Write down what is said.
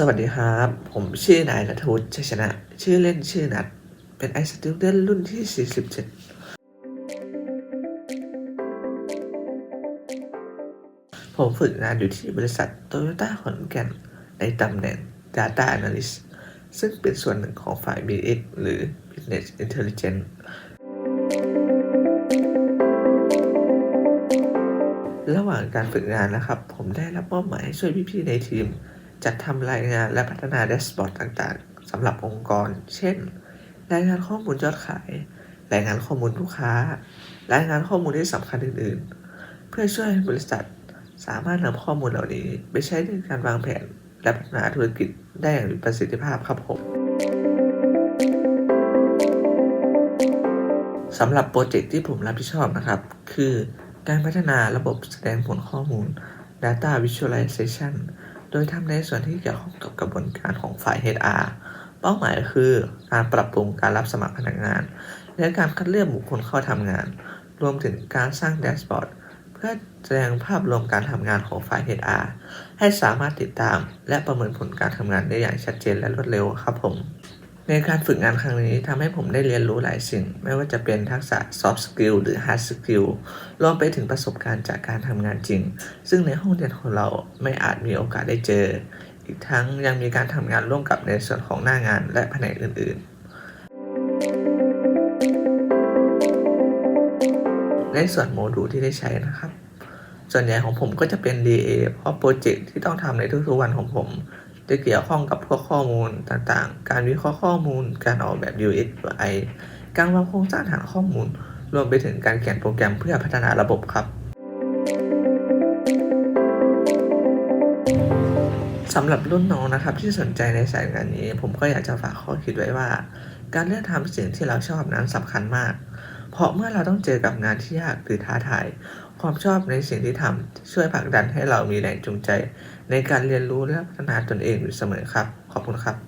สวัสดีครับ ผมชื่อนายนัทวุฒิชัยชนะ ชื่อเล่นชื่อนัทเป็นไอสติ d เดนรุ่นที่ 47 ผมฝึกงานอยู่ที่บริษัทโตโยต้าขอนแก่น ในตำแหน่ง Data Analyst ซึ่งเป็นส่วนหนึ่งของฝ่าย BX หรือ Business Intelligence ระหว่างการฝึกงานนะครับ ผมได้รับมอบหมายให้ช่วยพี่ๆในทีม จัดทำรายงานและพัฒนาแดชบอร์ดต่างๆสำหรับองค์กร เช่น รายงานข้อมูลยอดขาย รายงานข้อมูลลูกค้า รายงานข้อมูลที่สำคัญอื่น ๆ เพื่อช่วยให้บริษัทสามารถนำข้อมูลเหล่านี้ไปใช้ในการวางแผน และพัฒนาธุรกิจได้อย่างมีประสิทธิภาพครับผมสำหรับโปรเจกต์ที่ผมรับผิดชอบนะครับ คือการพัฒนาระบบแสดงผลข้อมูล Data Visualization ดยทำในส่วนที่เกี่ยวข้องกับกระบวนการของฝ่าย HR เป้าหมายคือการปรับปรุงการรับสมัครพนักงาน และการคัดเลือกบุคคลเข้าทำงาน รวมถึงการสร้างแดชบอร์ดเพื่อแสดงภาพรวมการทำงานของฝ่าย HR ให้สามารถติดตาม และประเมินผลการทำงานได้อย่างชัดเจนและรวดเร็วครับผม ในการฝึกงานครั้งนี้ทำให้ผมได้เรียนรู้หลายสิ่ง ไม่ว่าจะเป็นทักษะ soft skill หรือ hard skill รวมไปถึงประสบการณ์จากการทำงานจริง ซึ่งในห้องเรียนของเราไม่อาจมีโอกาสได้เจอ อีกทั้งยังมีการทำงานร่วมกับในส่วนของหน้างานและแผนกอื่น ๆ ในส่วนโมดูลที่ได้ใช้นะครับ ส่วนใหญ่ของผมก็จะเป็น DA เพราะโปรเจกต์ที่ต้องทำในทุกๆวันของผม จะเกี่ยวข้องกับพวกข้อมูลต่างๆ การวิเคราะห์ข้อมูล การออกแบบ UX UI การวางโครงสร้างฐานข้อมูล รวมไปถึงการเขียนโปรแกรมเพื่อพัฒนาระบบครับสำหรับรุ่นน้องนะครับที่สนใจในสายงานนี้ ผมก็อยากจะฝากข้อคิดไว้ว่า การเลือกทำสิ่งที่เราชอบนั้นสำคัญมาก เพราะเมื่อเราต้องเจอกับงานที่ยากหรือท้าทาย ความชอบในสิ่งที่ทำช่วยผลักดันให้เรามีแรงจูงใจ ในการเรียนรู้และพัฒนาตนเองอยู่เสมอครับ ขอบคุณครับ